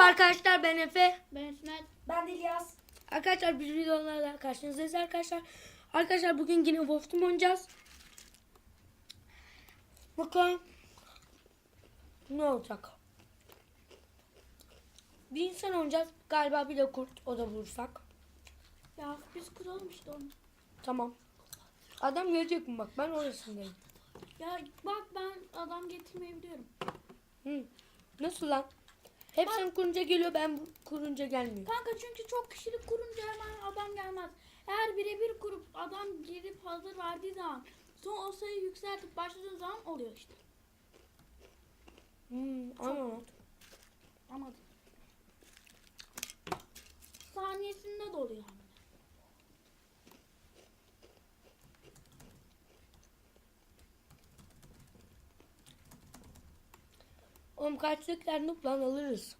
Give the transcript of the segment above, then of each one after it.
Merhaba arkadaşlar ben Efe. Ben İsmet. Ben de İlyas. Arkadaşlar bir videolarla karşınızdayız arkadaşlar. Arkadaşlar bugün yine Wolf Team oynayacağız. Bakalım ne olacak. Bir insan oynayacağız. Galiba bir de kurt o da vursak. Ya biz kuralım işte onu. Tamam. Adam gelecek mi bak ben orasındayım. Ya bak ben adam getirmeyi biliyorum. Hı. Nasıl lan? Hep sen kurunca geliyor ben kurunca gelmiyor. Kanka çünkü çok kişilik kurunca hemen adam gelmez. Eğer birebir kurup adam girip hazır verdiği zaman sonra o sayıyı yükseltip başladığın zaman oluyor işte. Hmm, anlamadım. Anladın. Saniyesinde de Oğlum kaçlıklar noob lan alırız.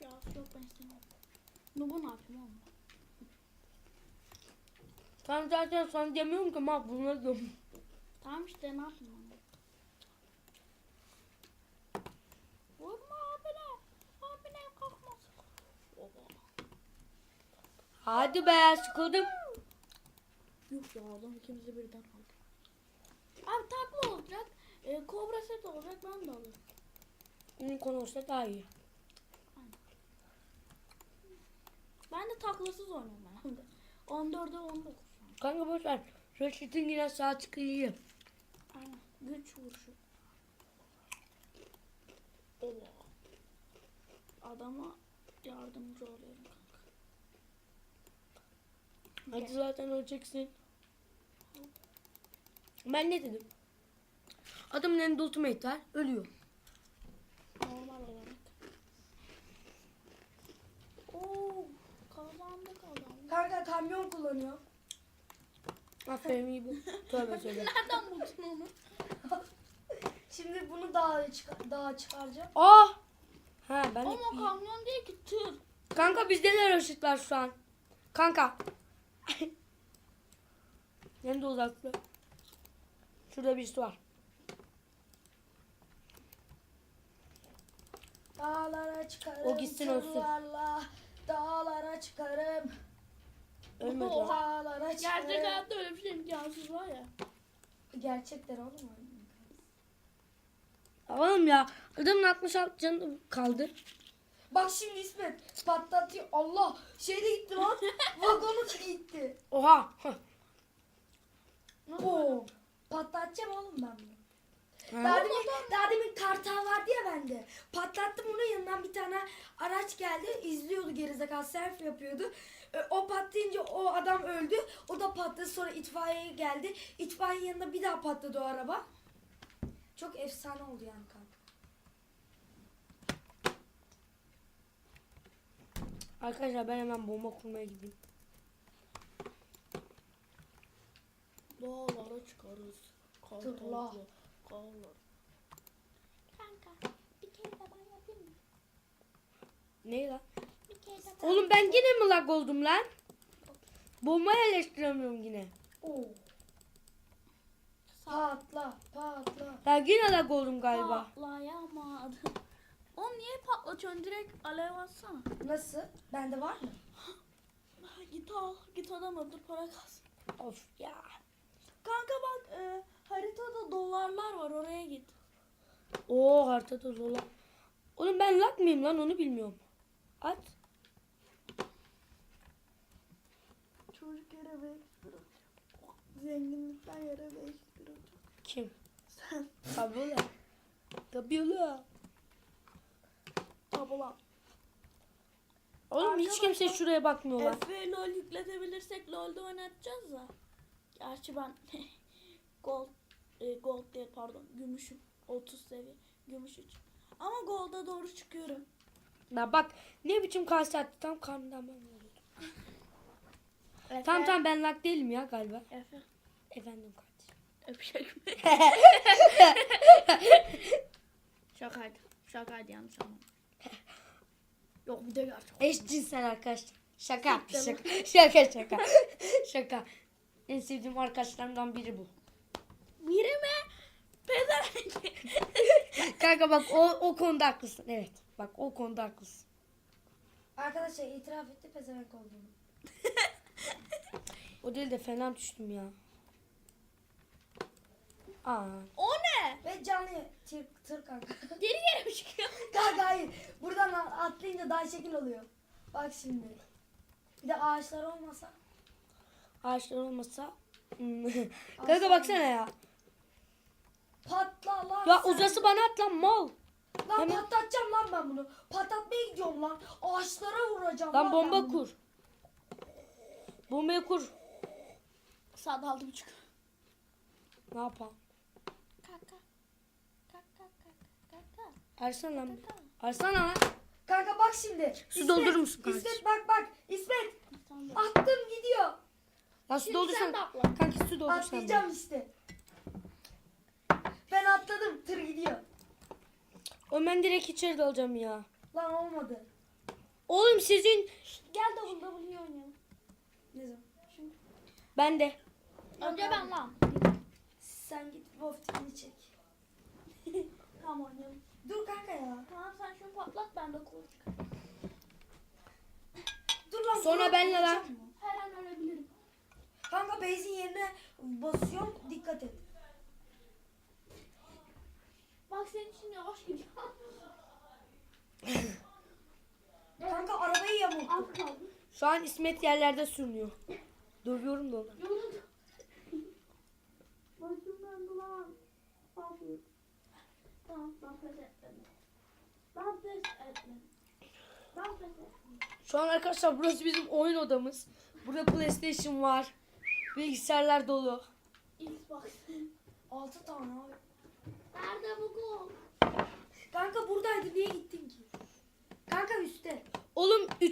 Ya yok ben istemem. Nubu ne yapayım oğlum? Ben zaten sana demiyorum ki bunu diyorum. Tamam işte ne yapayım onu? Vurma abine. Abine kalkmaz. Hadi be sıkıldım. Yuh ya adam ikimizi birden aldı. Abi takla olacak. E, kobra set olacak ben de alırım. Konu olsa daha iyi. Ben de taklasız oynuyorum ben. hem de. 14'e 19 şu an. Kanka boş ver. Reşit'in yine sağ çıkı iyi. Aynen. Güç vuruşu. Oba. Adama yardımcı oluyorum kanka. Hadi zaten öleceksin. Ben ne dedim? Adamın elinde ultimate var. Ölüyor. Normal olarak. Oo, kazandık adam. Kanka kamyon kullanıyor. Aferin iyi bu. Tövbe söyle. Nereden buldun onu? Şimdi bunu dağa, çıkar, dağa çıkaracağım. Ah! Ha ben Ama de... kamyon değil ki tır. Kanka bizde de var şu an. Kanka. Nerede uzaklı? Şurada birisi var. Dağlara çıkarım. O gitsin tırlarla. Dağlara çıkarım. Ölmedi Oha. lan. Çıkarım. Gerçek hayatta öyle bir şey imkansız var ya. Gerçekten oğlum. Oğlum ya adamın 66 canı kaldı. Bak şimdi İsmet patlatıyor. Allah şey de gitti lan. Vagonu da gitti. Oha. Hah. Oo. Patlatacağım oğlum ben bunu. Ha. Daha demin, daha demin kartal vardı ya bende. Patlattım onu yanından bir tane araç geldi. izliyordu gerizekalı selfie yapıyordu. O patlayınca o adam öldü. O da patladı sonra itfaiye geldi. İtfaiye yanında bir daha patladı o araba. Çok efsane oldu yani kanka. Arkadaşlar ben hemen bomba kurmaya gideyim. Dağlara çıkarız. Karlar. Kanka bir kere de ben yapayım mı? Ne lan? Bir kere de ben. Oğlum ben yine mi lag oldum lan? Bomba yerleştiremiyorum yine. Oo. Patla patla. Ya yine lag oldum galiba. Patlayamadım. Oğlum niye patlatıyorsun? Direkt alev atsana. Nasıl? Bende var mı? Git al. Git adam öldür para kalsın. Of ya. Kanka bak e, haritada dolarlar var oraya git. Oo haritada zola. Oğlum ben lag mıyım lan onu bilmiyorum. At. Yere 5 lira. Zenginlikten yere 5 lira. Kim? Sen. Tabii ulan. tabula. Oğlum hiç kimse Arkadaşlar, şuraya bakmıyor lan. Efe LOL yükletebilirsek LOL'de oynatacağız da. Gerçi ben gold e, gold değil pardon gümüşüm 30 seviye gümüş 3. Ama golda doğru çıkıyorum. Ya bak ne biçim kase attı tam karnından ben. Efe, Tamam tamam ben lag değilim ya galiba. Efe Efendim kardeşim. öpecek mi? Şakaydı. Şakaydı yanlış anlama. Yok bir de gerçek. Eşcinsel arkadaşlar. Şaka Siktir şaka. Şaka şaka. şaka. En sevdiğim arkadaşlarımdan biri bu. Biri mi? Pezevenk. Kanka bak o, o konuda haklısın. Evet. Bak o konuda haklısın. Arkadaşlar itiraf etti pezevenk olduğunu. O değil de fena düştüm ya. Aa. O ne? Ve canlı tır, tır kanka. Geri geri mi çıkıyor? kanka hayır. Buradan atlayınca daha şekil oluyor. Bak şimdi. Bir de ağaçlar olmasa. Ağaçlar olmasa. Hmm. Kanka baksana ya. Patla lan Ya sen. uzası bana at lan mal. Lan Hemen- patlatacağım lan ben bunu. Patlatmaya gidiyorum lan. Ağaçlara vuracağım Lan ben bomba bunu. Kur. Bombayı kur. Saat altı buçuk. Ne yapalım? Kaka. Kaka kaka kaka. Ersene lan. Ersene lan. Kanka bak şimdi. Su doldurur musun İsmet kardeşim? bak bak. İsmet Tamam. attım gidiyor. Lan su Şimdi doldursan. de atla. Kanka su doldursan. Atlayacağım işte. Ben atladım tır gidiyor. O ben direkt içeri dalacağım ya. Lan olmadı. Oğlum sizin. Gel double double oynayalım. Ne zaman? Şimdi. Ben de. Önce ben lan. Sen git Wolf'ini çek. Tamam oynayalım. Dur kanka ya. Tamam sen şunu patlat ben de kol çıkar. Dur lan. Sonra benle lan. Her an ölebilirim. Kanka base'in yerine basıyorum. Dikkat et. Bak senin için yavaş gidiyor. Kanka arabayı yamulttu. Az kaldı. Şu an İsmet yerlerde sürünüyor. Dövüyorum da onu. Başımdan dolan. Aferin. Tamam ben pes etmedim. Ben pes etmedim. Ben pes etmedim. Şu an arkadaşlar burası bizim oyun odamız. Burada PlayStation var. Bilgisayarlar dolu. Xbox. 6 tane abi. Nerede bu gol? Kanka buradaydı niye üstte.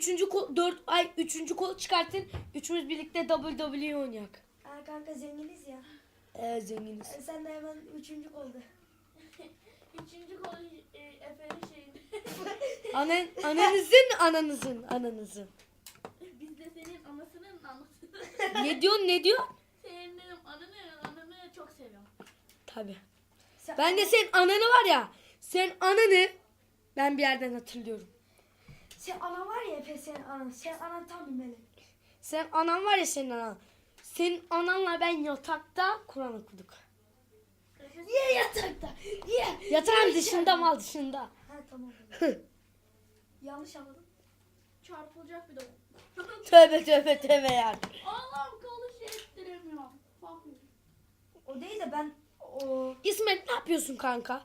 3. kol 4 ay 3. kol çıkartın. Üçümüz birlikte WWE oynayak. Ha kanka zenginiz ya. Ee zenginiz. E, sen de hemen üçüncü oldu. Üçüncü gol e, Efe'nin şeyinde. Anan, ananızın ananızın ananızın. Biz de senin anasının anası. Ne diyorsun ne diyor? senin ananı ananı çok seviyorum. Tabi. Sen, Ben de senin ananı var ya. Sen ananı ben bir yerden hatırlıyorum. Sen ana var ya Efe senin anan. Sen anan tam bir melek. Sen anan var ya senin anan. Senin ananla ben yatakta Kur'an okuduk. Niye yatakta? Niye? Yatağın dışında mal dışında. Ha tamam. Yanlış anladım. Çarpılacak bir de. Tövbe tövbe tövbe yani. Allah'ım kolu şey ettiremiyorum. O değil de ben o İsmet ne yapıyorsun kanka?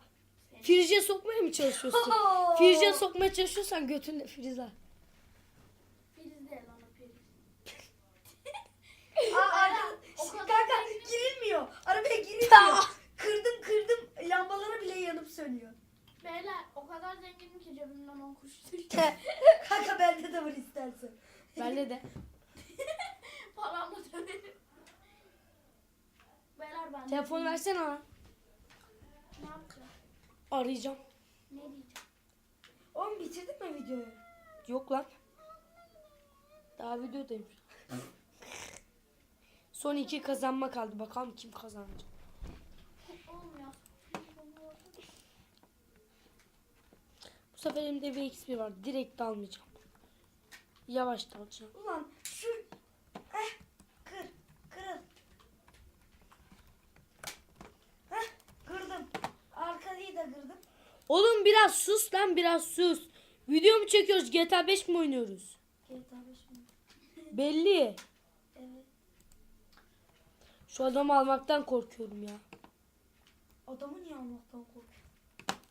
Frize sokmaya mı çalışıyorsun? Oo. Frize sokmaya çalışıyorsan götünle frize. Filiz değil lan o Filiz. Aa, arka, O kadar kanka girilmiyor. Arabaya girilmiyor. Kırdım kırdım lambaları bile yanıp sönüyor. Beyler o kadar zenginim ki cebimden 10 kuruş düştü. kanka bende de var istersen. Bende de. Paramla dönerim. Beyler ben Telefon versene bana. Ne yapacağım? Arayacağım. Ne diyeceğim? Oğlum bitirdin mi videoyu? Yok lan. Daha videodayım. Son iki kazanma kaldı. Bakalım kim kazanacak. Bu sefer elimde bir XP var. Direkt almayacağım. Yavaş dalacağım. Ulan şu Oğlum biraz sus lan biraz sus. Video mu çekiyoruz? GTA 5 mi oynuyoruz? GTA 5 mi? Belli. Evet. Şu adamı almaktan korkuyorum ya. Adamı niye almaktan korkuyor?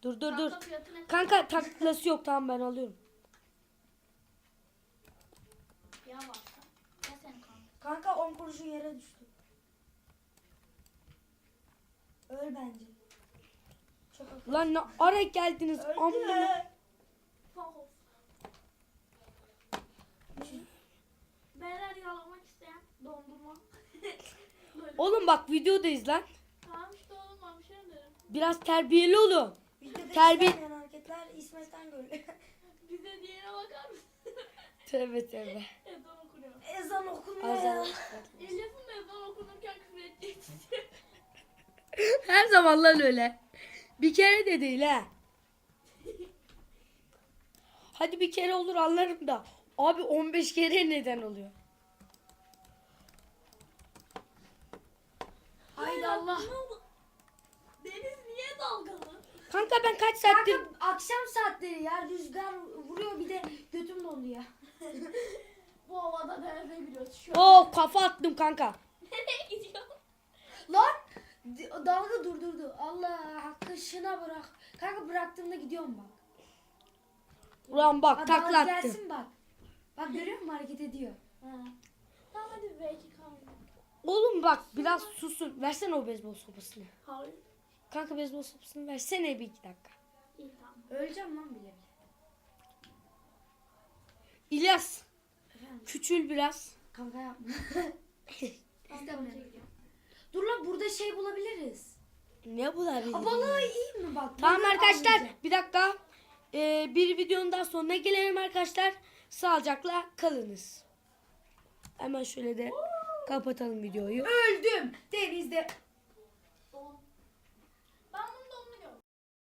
Dur dur dur. Kanka taklası yok tamam ben alıyorum. Ya varsa. Ya sen kanka. Kanka 10 kuruşun yere düştü. Öl bence. Lan ne ara geldiniz amına. Beyler yalamak isteyen dondurma. Oğlum bak videodayız lan. Tamam işte oğlum ben bir şey derim. Biraz terbiyeli olun. Videoda Terbiye- istenmeyen hareketler İsmet'ten görülüyor. Bize diyene bakar mısın? Tövbe tövbe. ezan okunuyor. Ezan okunuyor yavaş. Elif'in ezan okunurken küfür edeceksin. Her zaman lan öyle. Bir kere de değil ha. Hadi bir kere olur anlarım da. Abi 15 kere neden oluyor? Haydi Allah. Deniz niye dalgalı? Kanka ben kaç saattir... Kanka akşam saatleri ya rüzgar vuruyor bir de götüm dondu ya. Bu havada denize giriyoruz şu an. Oo kafa attım kanka. Nereye gidiyorsun? Lan dalga durdurdu. Allah hakkı şına bırak. Kanka bıraktığımda gidiyorum bak. Ulan bak Ha, takla gelsin bak. Bak görüyor musun hareket ediyor. Ha. Tamam hadi belki kaldı. Oğlum bak biraz susun. Versene o beyzbol sopasını. Hayır. Kanka beyzbol sopasını versene bir iki dakika. İyi tamam. Öleceğim lan bile bile. İlyas Efendim küçül biraz. kanka yapma. Ben İstemiyorum. denize gidiyorum. Dur lan burada şey bulabiliriz. Ne bu da Ha, balığı iyi mi bak? Tamam balığı arkadaşlar avlayacağım. bir dakika. Ee, bir videonun daha sonuna gelelim arkadaşlar. Sağlıcakla kalınız. Hemen şöyle de kapatalım videoyu. Öldüm. Denizde